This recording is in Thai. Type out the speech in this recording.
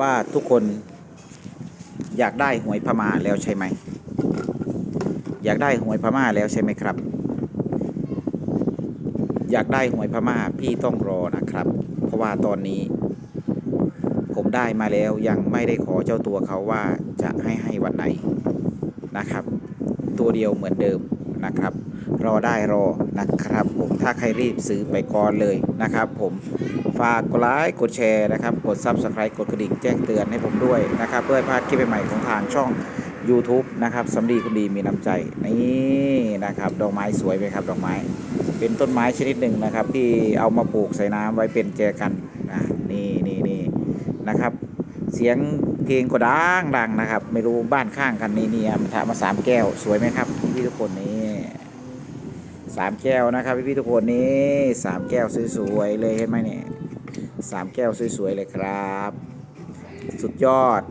ว่าทุกคนอยากได้หวยพม่าแล้วใช่ไหม อยากได้หวยพม่าแล้วใช่ไหมครับ อยากได้หวยพม่าพี่ต้องรอนะครับ เพราะว่าตอนนี้ ผมได้มาแล้วยังไม่ได้ขอเจ้าตัวเขาว่าจะให้ให้วันไหนนะครับ ตัวเดียวเหมือนเดิมนะครับ รอได้รอนะครับ ผมถ้าใครรีบซื้อไปก่อนเลยนะครับ ผมฝากกดไลค์กดแชร์นะครับ กด Subscribe กดกระดิ่งแจ้งเตือนให้ผมด้วยนะครับ เพื่อให้พลาดคลิปใหม่ๆของทางช่อง YouTube นะครับสำลีคุณดีมีน้ำใจนี่นะครับ ดอกไม้สวยไหมครับดอกไม้ เป็นต้นไม้ชนิดหนึ่งนะครับ ที่เอามาปลูกใส่น้ำไว้เป็นแจกันนะนี่นี่นี่นะครับ เสียงเพลงก็ดังดังนะครับ ไม่รู้บ้านข้างกันนี่นี่มันถามมาสามแก้วสวยไหมครับพี่ทุกคนนี่ สามแก้วนะครับพี่พี่ทุกคนนี่สามแก้วสวยๆเลยเห็นไหมเนี่ยสามแก้วสวยๆเลยครับ สุดยอด